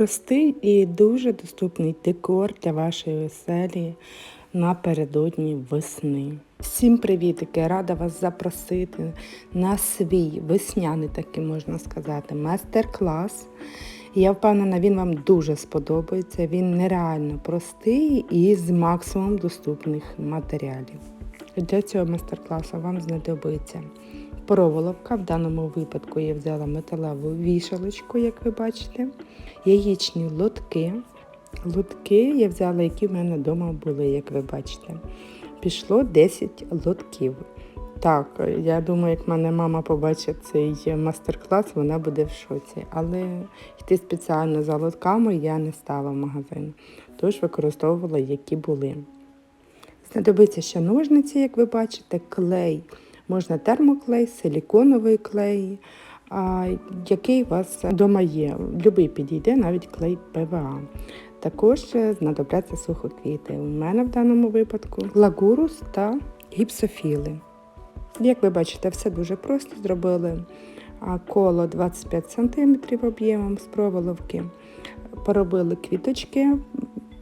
Простий і дуже доступний декор для вашої оселі напередодні весни. Всім привітики! Рада вас запросити на свій весняний, такий можна сказати, майстер-клас. Я впевнена, він вам дуже сподобається. Він нереально простий і з максимум доступних матеріалів. Для цього майстер-класу вам знадобиться проволока. В даному випадку я взяла металеву вішалочку, як ви бачите, яєчні лотки. Лотки я взяла, які в мене вдома були, як ви бачите. Пішло 10 лотків. Так, я думаю, як мене мама побачить цей мастер-клас, вона буде в шоці. Але йти спеціально за лотками я не стала в магазин, тож використовувала, які були. Знадобиться ще ножниці, як ви бачите, клей. Можна термоклей, силіконовий клей, який у вас вдома є. Любий підійде, навіть клей ПВА. Також е, знадобляться сухоквіти. У мене в даному випадку лагурус та гіпсофіли. Як ви бачите, все дуже просто зробили. Коло 25 см об'ємом з проволоки. Поробили квіточки,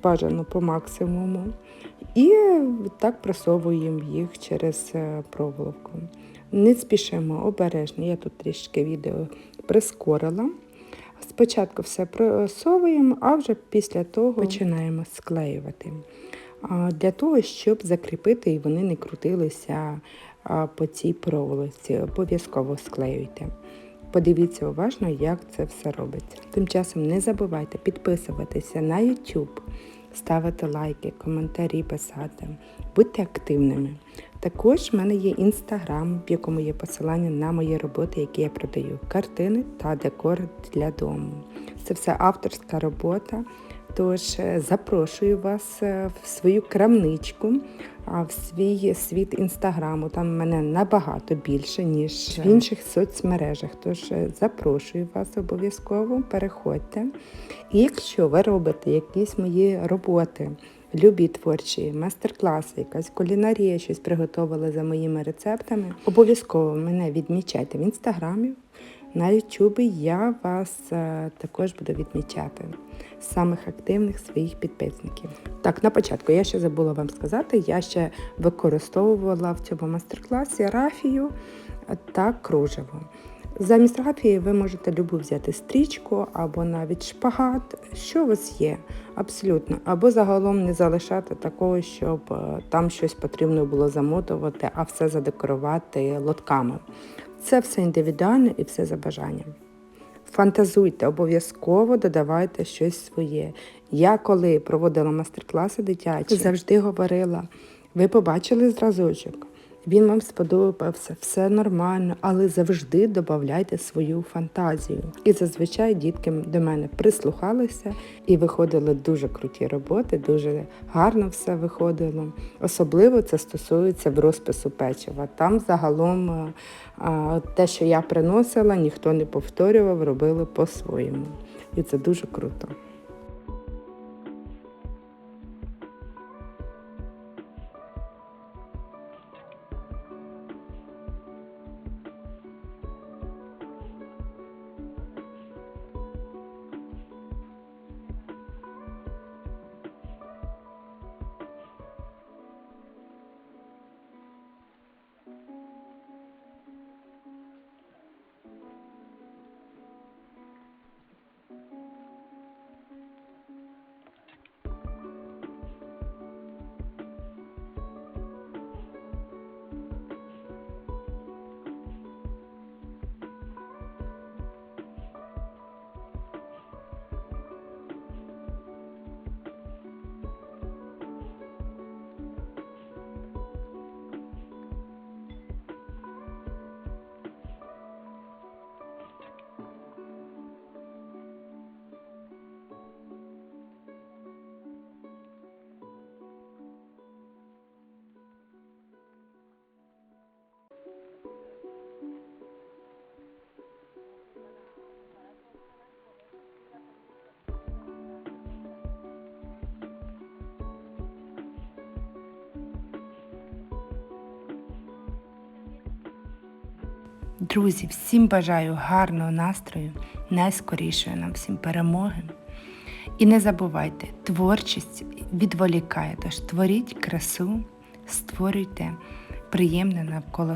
бажано по максимуму. І так просовуємо їх через е, проволоку. Не спішимо обережно, я тут трішки відео прискорила. Спочатку все просовуємо, а вже після того починаємо склеювати. Для того, щоб закріпити і вони не крутилися по цій проволоці, обов'язково склеюйте. Подивіться уважно, як це все робиться. Тим часом не забувайте підписуватися на YouTube, ставити лайки, коментарі писати, будьте активними. Також в мене є інстаграм, в якому є посилання на мої роботи, які я продаю, картини та декор для дому. Це все авторська робота. Тож е, запрошую вас е, в свою крамничку, в свій світ інстаграму. Там мене набагато більше, ніж в інших соцмережах. Тож е, запрошую вас обов'язково, переходьте. І якщо ви робите якісь мої роботи, любі творчі майстер-класи, якась кулінарія, щось приготували за моїми рецептами, обов'язково мене відмічайте в інстаграмі. На Ютубі я вас е, також буду відмічати самих активних своїх підписників. Так, на початку я ще забула вам сказати, я ще використовувала в цьому майстер-класі рафію та кружево. Замість рафії ви можете любу взяти стрічку або навіть шпагат, що у вас є, абсолютно. Або загалом не залишати такого, щоб е, там щось потрібно було замотувати, а все задекорувати лотками. Це все індивідуально і все за бажанням. Фантазуйте, обов'язково додавайте щось своє. Я коли проводила мастер-класи дитячі, завжди говорила: ви побачили зразочок, він вам сподобався, все нормально, але завжди додавайте свою фантазію. І зазвичай дітки до мене прислухалися і виходили дуже круті роботи, дуже гарно все виходило. Особливо це стосується в розпису печива. Там загалом те, що я приносила, ніхто не повторював, робили по-своєму. І це дуже круто. Друзі, всім бажаю гарного настрою, найскорішої нам всім перемоги. І не забувайте, творчість відволікає, тож творіть красу, створюйте приємне навколо